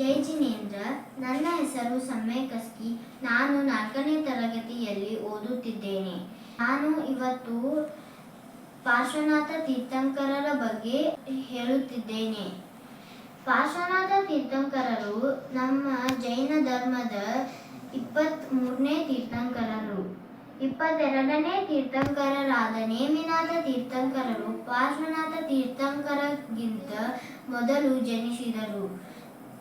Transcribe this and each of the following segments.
ಜೈ ಜಿನೇಂದ್ರ. ನನ್ನ ಹೆಸರು ಸಮ್ಮೆ ಕಸ್ಕಿ. ನಾನು ನಾಲ್ಕನೇ ತರಗತಿಯಲ್ಲಿ ಓದುತ್ತಿದ್ದೇನೆ. ನಾನು ಇವತ್ತು ಪಾರ್ಶ್ವನಾಥ ತೀರ್ಥಂಕರರ ಬಗ್ಗೆ ಹೇಳುತ್ತಿದ್ದೇನೆ. ಪಾರ್ಶ್ವನಾಥ ತೀರ್ಥಂಕರರು ನಮ್ಮ ಜೈನ ಧರ್ಮದ ಇಪ್ಪತ್ತ್ ಮೂರನೇ ತೀರ್ಥಂಕರರು. ಇಪ್ಪತ್ತೆರಡನೇ ತೀರ್ಥಂಕರರಾದ ನೇಮಿನಾಥ ತೀರ್ಥಂಕರರು ಪಾರ್ಶ್ವನಾಥ ತೀರ್ಥಂಕರಗಿಂತ ಮೊದಲು ಜನಿಸಿದರು.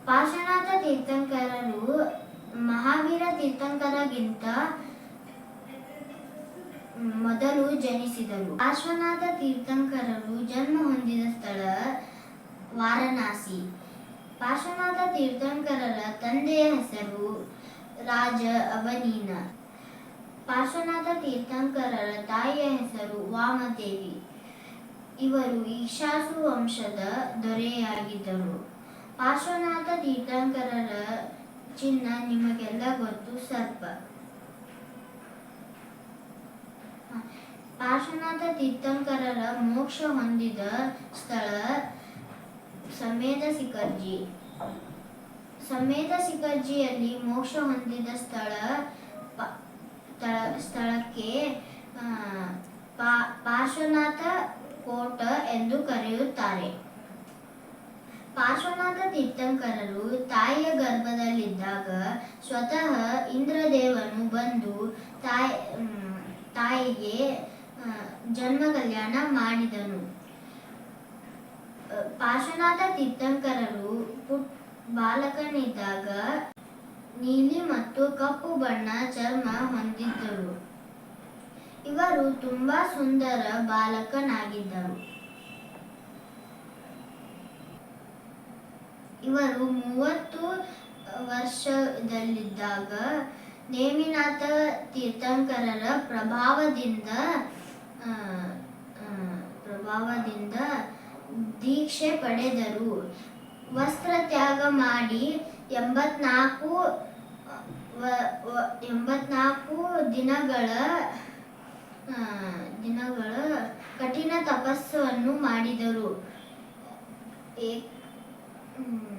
ಪಾರ್ಶ್ವನಾಥ ತೀರ್ಥಂಕರರು ಮಹಾವೀರ ತೀರ್ಥಂಕರಗಿಂತ ಮೊದಲು ಜನಿಸಿದರು. ಪಾರ್ಶ್ವನಾಥ ತೀರ್ಥಂಕರರು ಜನ್ಮ ಹೊಂದಿದ ಸ್ಥಳ ವಾರಣಾಸಿ. ಪಾರ್ಶ್ವನಾಥ ತೀರ್ಥಂಕರರ ತಂದೆಯ ಹೆಸರು ರಾಜ ಅವನೀನ. ಪಾರ್ಶ್ವನಾಥ ತೀರ್ಥಂಕರರ ತಾಯಿಯ ಹೆಸರು ವಾಮದೇವಿ. ಇವರು ಈಶಾಸು ವಂಶದ ದೊರೆಯಾಗಿದ್ದರು. ಪಾರ್ಶ್ವನಾಥ ತೀರ್ಥಂಕರರ ಚಿನ್ನ ನಿಮಗೆಲ್ಲ ಗೊತ್ತು, ಸರ್ಪ. ಪಾರ್ಶ್ವನಾಥ ತೀರ್ಥಂಕರರ ಮೋಕ್ಷ ಹೊಂದಿದ ಸ್ಥಳ ಸಮೇದ ಸಿಖರ್ಜಿ ಸಮೇದ ಸಿಖರ್ಜಿಯಲ್ಲಿ ಮೋಕ್ಷ ಹೊಂದಿದ ಸ್ಥಳ ಸ್ಥಳಕ್ಕೆ ಪಾರ್ಶ್ವನಾಥ ಕೋಟ ಎಂದು ಕರೆಯುತ್ತಾರೆ. ಪಾರ್ಶ್ವನಾಥ ತೀರ್ಥಂಕರರು ತಾಯಿಯ ಗರ್ಭದಲ್ಲಿದ್ದಾಗ ಸ್ವತಃ ಇಂದ್ರದೇವನು ಬಂದು ತಾಯಿ ತಾಯಿಗೆ ಜನ್ಮ ಕಲ್ಯಾಣ ಮಾಡಿದನು. ಪಾರ್ಶ್ವನಾಥ ತೀರ್ಥಂಕರರು ಪುಟ್, ಬಾಲಕನಿದ್ದಾಗ ನೀಲಿ ಮತ್ತು ಕಪ್ಪು ಬಣ್ಣ ಚರ್ಮ ಹೊಂದಿದ್ದರು. ಇವರು ತುಂಬಾ ಸುಂದರ ಬಾಲಕನಾಗಿದ್ದರು. ಇವರು ಮೂವತ್ತು ವರ್ಷದಲ್ಲಿದ್ದಾಗ ನೇಮಿನಾಥ ತೀರ್ಥಂಕರರ ಪ್ರಭಾವದಿಂದ ಪ್ರಭಾವದಿಂದ ದೀಕ್ಷೆ ಪಡೆದರು ವಸ್ತ್ರ ತ್ಯಾಗ ಮಾಡಿ ಎಂಬತ್ನಾಲ್ಕು ಎಂಬತ್ನಾಲ್ಕು ದಿನಗಳ ದಿನಗಳ ಕಠಿಣ ತಪಸ್ಸನ್ನು ಮಾಡಿದರು ಏ- ಹ್ಮ್.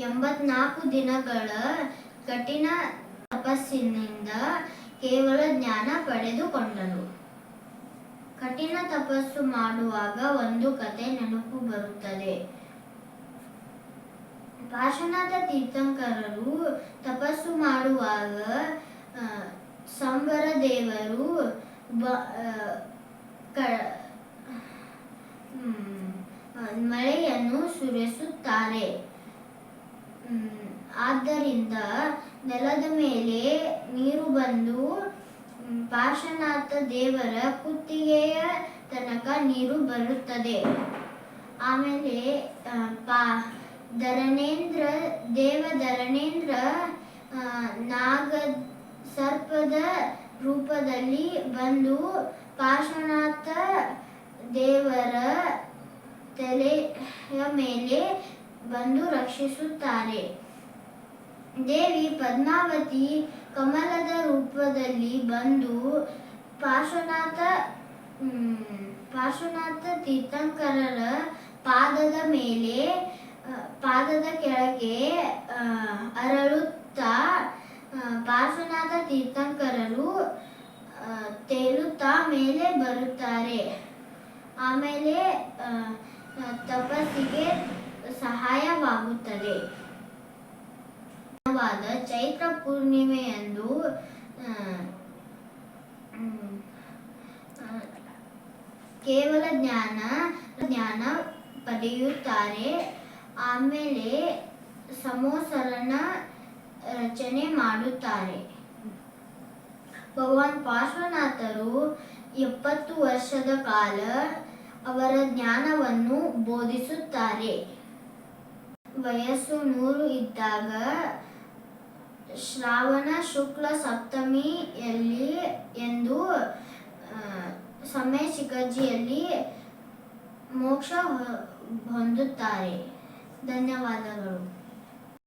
ಎಂಬತ್ನಾಲ್ಕು ದಿನಗಳ ಕಠಿಣ ತಪಸ್ಸಿನಿಂದ ಕೇವಲ ಜ್ಞಾನ ಪಡೆದುಕೊಂಡರು. ಕಠಿಣ ತಪಸ್ಸು ಮಾಡುವಾಗ ಒಂದು ಕತೆ ನೆನಪು ಬರುತ್ತದೆ. ಪಾಶುನಾಥ ತೀರ್ಥಂಕರರು ತಪಸ್ಸು ಮಾಡುವಾಗ ಸಂಬರ ದೇವರು ಮಳೆಯನ್ನು ಸುರಿಸುತ್ತಾರೆ. ಆದ್ದರಿಂದ ನೆಲದ ಮೇಲೆ ನೀರು ಬಂದು ಪಾರ್ಶ್ವನಾಥ ದೇವರ ಕುತ್ತಿಗೆಯ ತನಕ ನೀರು ಬರುತ್ತದೆ. ಆಮೇಲೆ ಪಾ, ಧರಣೇಂದ್ರ, ದೇವ ಧರಣೇಂದ್ರ ನಾಗ ಸರ್ಪದ ರೂಪದಲ್ಲಿ ಬಂದು ಪಾರ್ಶ್ವನಾಥ ದೇವರ ತಲೆಯ ಮೇಲೆ ಬಂದು ರಕ್ಷಿಸುತ್ತಾರೆ. ದೇವಿ ಪದ್ಮಾವತಿ ಕಮಲದ ರೂಪದಲ್ಲಿ ಬಂದು ಪಾರ್ಶ್ವನಾಥ ಪಾರ್ಶ್ವನಾಥ ತೀರ್ಥಂಕರರ ಪಾದದ ಮೇಲೆ ಪಾದದ ಕೆಳಗೆ ಅರಳುತ್ತಾ ಪಾರ್ಶ್ವನಾಥ ತೀರ್ಥಂಕರರು ತೇಲುತ್ತಾ ಮೇಲೆ ಬರುತ್ತಾರೆ. ಆಮೇಲೆ ತಪಸ್ಸಿಗೆ ಸಹಾಯವಾಗುತ್ತದೆ. ಚೈತ್ರ ಪೂರ್ಣಿಮೆಯಂದು ಕೇವಲ ಜ್ಞಾನ ಜ್ಞಾನ ಪಡೆಯುತ್ತಾರೆ. ಆಮೇಲೆ ಸಮೋಸರನ ರಚನೆ ಮಾಡುತ್ತಾರೆ. ಭಗವಾನ್ ಪಾರ್ಶ್ವನಾಥರು ಎಪ್ಪತ್ತು ವರ್ಷದ ಕಾಲ ಅವರ ಜ್ಞಾನವನ್ನು ಬೋಧಿಸುತ್ತಾರೆ. ವಯಸ್ಸು ನೂರು ಇದ್ದಾಗ ಶ್ರಾವಣ ಶುಕ್ಲ ಸಪ್ತಮಿಯಲ್ಲಿ ಎಂದು ಸಮಯ ಶಿಖರ್ಜಿಯಲ್ಲಿ ಮೋಕ್ಷ ಹೊಂದುತ್ತಾರೆ. ಧನ್ಯವಾದಗಳು.